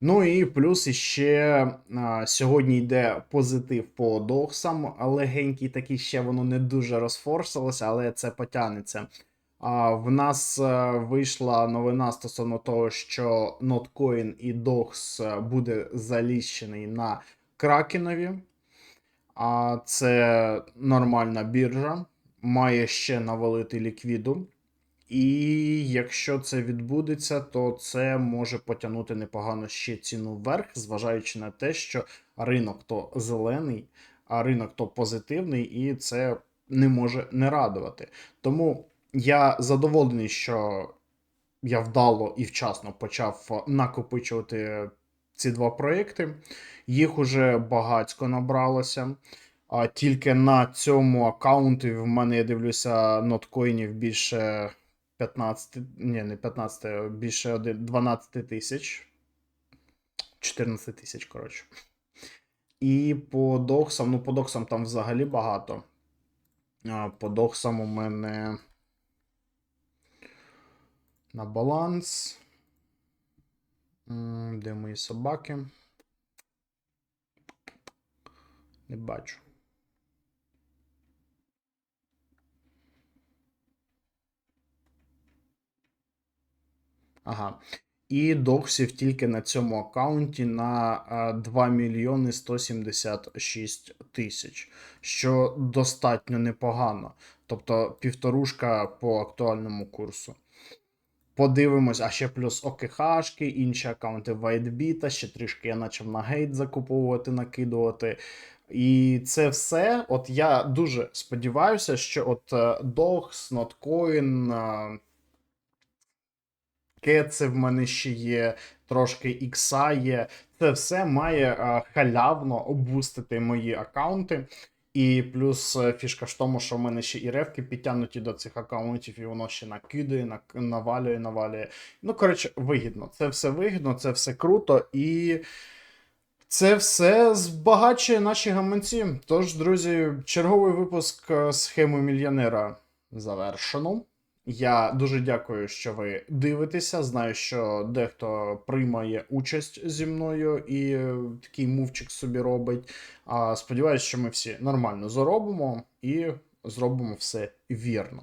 Ну і плюс іще а, сьогодні йде позитив по доксам. Легенький такий ще воно не дуже розфорсилося, але це потягнеться. А, в нас е, вийшла новина стосовно того, що Notcoin і DOX буде заліщений на Кракенові. А це нормальна біржа, має ще навалити ліквіду. І якщо це відбудеться, то це може потягнути непогано ще ціну вверх, зважаючи на те, що ринок то зелений, а ринок то позитивний, і це не може не радувати. Тому я задоволений, що я вдало і вчасно почав накопичувати ці два проекти. Їх уже багатько набралося. А тільки на цьому аккаунті в мене я дивлюся ноткоїнів більше 15, ні, не 15, а більше 12 тисяч. 14 тисяч, коротше. І по доксам, ну по доксам там взагалі багато. По доксам у мене на баланс. Де мої собаки? Не бачу. Ага. І доксів тільки на цьому аккаунті на 2 мільйони 176 тисяч, що достатньо непогано. Тобто півторушка по актуальному курсу. Подивимось, а ще плюс ОКХшки, інші аккаунти WhiteBit, ще трішки я почав на гейт закуповувати, накидувати. І це все. От я дуже сподіваюся, що от е, Dox, Notcoin, е, Кеце в мене ще є, трошки ікса є. Це все має е, халявно обустити мої аккаунти. І плюс е, фішка в тому, що в мене ще і ревки підтягнуті до цих аккаунтів, і воно ще накидає, навалює, навалює. Ну, коротше, вигідно. Це все вигідно, це все круто, і це все збагачує наші гаманці. Тож, друзі, черговий випуск е, схеми мільйонера завершено. Я дуже дякую, що ви дивитеся. Знаю, що дехто приймає участь зі мною і е, такий мувчик собі робить. А сподіваюся, що ми всі нормально заробимо і зробимо все вірно.